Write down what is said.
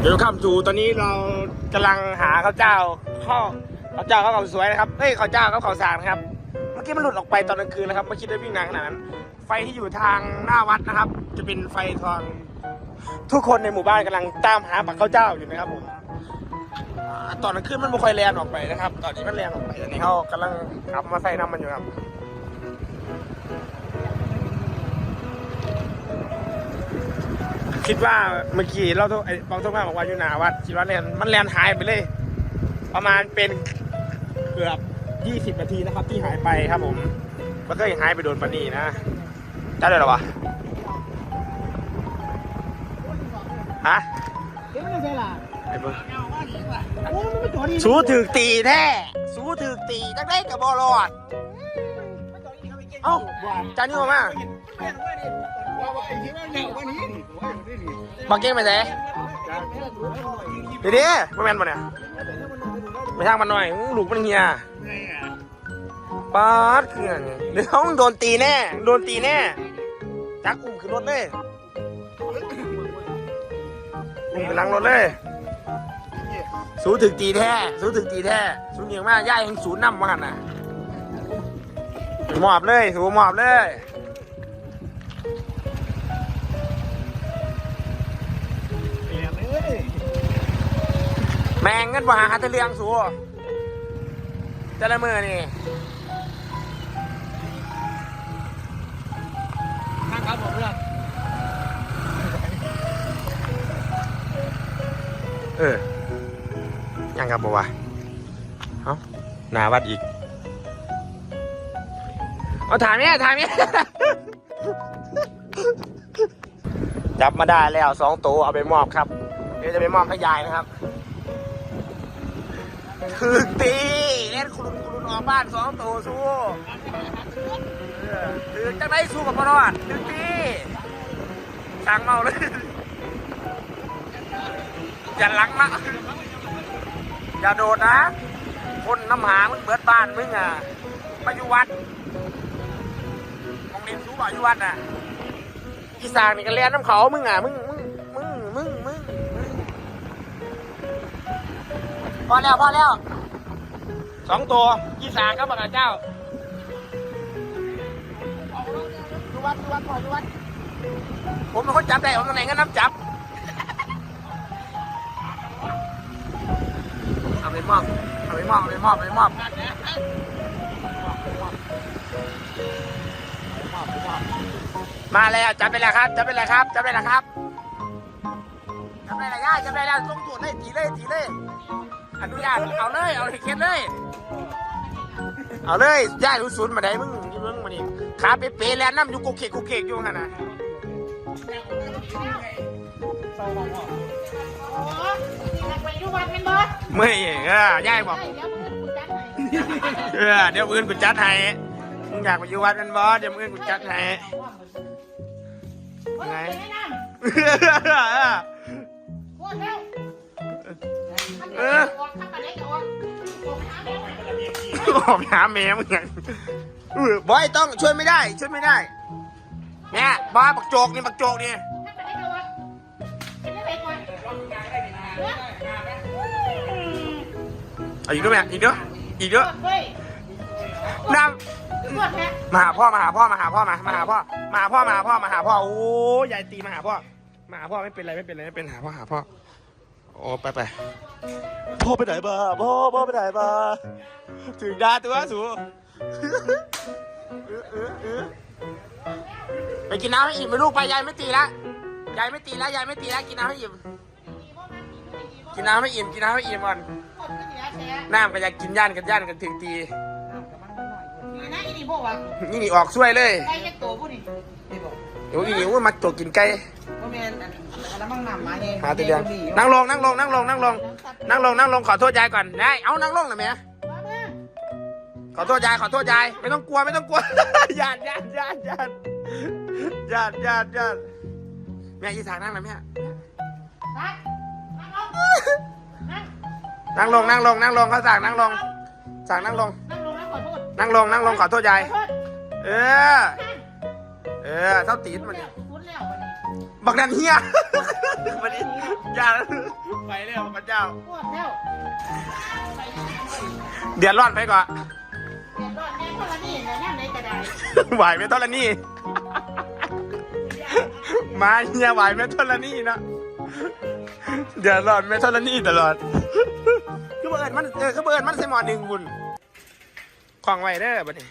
เดี๋ยวข้ามจูตอนนี้เรากำลังหาข้าวเจ้าข้าวข้าวเจ้าข้าวเขาสวยนะครับเฮ้ยข้าวเจ้าข้าวเขาสารนะครับเมื่อกี้มันหลุดออกไปตอนกลางคืนนะครับไม่คิดว่าวิ่งนานขนาดนั้น ไฟที่อยู่ทางหน้าวัดนะครับ จะเป็นไฟทองทุกคนในหมู่บ้านกำลังตามหาปักข้าวเจ้าอยู่นะครับผมตอนกลางคืนมันไม่ค่อยแรงออกไปนะครับ ตอนนี้มันแรงออกไปตอนนี้เขากำลังขับมาใส่น้ำมันอยู่ครับ คิดว่าเมื่อกี้เราต้องไอ้บางทุกท่านบอกว่าอยู่หนาวัดคิดว่าแลนมันแลนหายไปเลย ประมาณเป็นเกือบ20นาทีนะครับ ที่หายไปครับผมมันก็ยังหายไปโดนปานนีนะจ้าได้หรอวะฮะเดี๋ยวไม่ได้ใช่ล่ะไอ้เบิ้งโอ้มันไม่จอดดีสู้ถือตีแท้สู้ถือตีจังได้กับบอลอดเอ้าจานนี่มา บักเก้งไปไหนเดี๋ยวดิไม่แม่นปะเนี่ยไม่ทางมันหน่อยอื้อลูกมันเฮียป๊าดคือไงเดี๋ยวต้องโดนตีแน่ โดนตีแน่ จักอุ้มขึ้นรถเลยอุ้มขึ้นหลังรถเลย สูถึงตีแท้ สูถึงตีแท้ สูเหนียวมากย่ายังศูนย์น้ำมาหันน่ะหมอบเลย สู้มอบเลย มงเงินว่าหาแตะเลียงสู้แต่ละมือนี่ทางครับผมเพื่อนเออยังครับบอกว่าเอ้าหนาวัดอีก เอาถามเนี่ยถามเนี่ยจับมาได้แล้วสองตัวเอาไปมอบครับเดี๋ยวจะไปมอบให้ยายนะครับ ถึกตีเล่นคุณคุณออกบ้านสองตัวสู้เออถึกจังได้สู้กับพรอดถึกตีสั่งเมาเลยอย่าหลังนะอย่าโดดนะ คนน้ำหามึงเบิดบ้านมึงอะมาอยู่วัดมองเรียนรู้ว่อยู่วัดอะอีสานนี่ก็เรียนน้ำเขามึงอะมึง พอแล้วพอแล้วสองตัวอีสานก็บักเจ้าอยู่วัดอยู่วัดพออยู่วัดผมเป็นคนจับได้ผมตำแหน่งก็น้ำจับเอาไปมอบเอาไปมอบเอาไปมอบเอาไปมอบมาแล้วจับไปแล้วครับจับไปแล้วครับจับไปแล้วครับจับไปแล้วย่าจับไปแล้วต้องตรวจเลยตีเลยตีเลย อนุญาตเอาเลยเอาเลยเขียนเลย เอาเลยย่าดูศูนย์มาได้มึงมึงมานี่ขาเป๊ะๆแล้วน้ำอยู่กุกเขกกุกเขกอยู่ขนาดเศร้าบ้างวะโอ้อยากไปอยู่วัดเป็นบอสเมื่อยเออย่าบอกเดี๋ยวมึงกูจัดให้เออเดี๋ยวอื่นกูจัดให้มึงอยากไปอยู่วัดเป็นบอสเดี๋ยวอื่นกูจัดให้โอ้ยไป เออออกข้างกันได้ก็ออกออกหาแม่งออกหาแม่มึงอย่างเออบอยต้องช่วยไม่ได้ช่วยไม่ได้เนี่ยบอยบักโจกนี่บักโจกนี่ข้างกันได้ก็ออกเป็นได้ไปก่อนเนื้อเอาอีกด้วยไหมอีกด้วยอีกด้วยเฮ้ยน้ปวดแท้ำมาหาพ่อมาหาพ่อมาหาพ่อมามาหาพ่อมาหาพ่อมาหาพ่อมาหาพ่อโอ้ยายตีมาหาพ่อมาหาพ่อไม่เป็นไรไม่เป็นไรไม่เป็นหาพ่อหาพ่อ โอ้ไปไปพ่อไปไหนบ้าพ่อพ่อไปไหนบ้าถึงดาตัวสูเออเออเออไปกินน้ำให้อิ่มไปลูกไปยายไม่ตีละยายไม่ตีละยายไม่ตีละกินน้ำให้อิ่มกินน้ำให้อิ่มกินน้ำให้อิ่มก่อนคนก็เหลือแฉะน้ำก็อยากกินย่านกันย่านกันถึงตีนี่นะอีนี่พวกวะนี่นี่ออกช่วยเลยใกล้จะโตพวกนี้นี่บอกเดี๋ยวอีนี่ว่ามาตัวกินไก่ ว่าแมนอันอันนั้นมั่งนำมาเองหาตัวเดียวนั่งลงนั่งลงนั่งลงนั่งลงนั่งลงนั่งลงขอโทษยายก่อนนายเอานั่งลงหน่อยไหมมามาขอโทษยายขอโทษยายไม่ต้องกลัวไม่ต้องกลัวญาติญาติญาติญาติญาติญาติญาติแม่ยีสานนั่งหน่อยแม่ตัดนั่งลงนั่งนั่งลงนั่งลงนั่งลงเขาสั่งนั่งลงสั่งนั่งลงนั่งลงแล้วขอโทษนั่งลงนั่งลงขอโทษยายขอโทษเออ เออเท่าตีนมันแล้นี่วพูดแล้ววันนี้ บักนันเฮียวันนี้เจ้าไปเร็วพระเจ้า ปวดแล้วไปเดือดร้อนไปก่อนเดือดร้อนแน่คนละนี่นะย่ำไหนก็ได้ไหวไหมทอละนี่มาเนี่ยไหวไหมทอละนี่นะเดือดร้อนไหมทอละนี่ตลอดก็เบิดมันเออก็เบิดมันใส่หมอหนึ่งบุญของไว้เด้อบัดนี้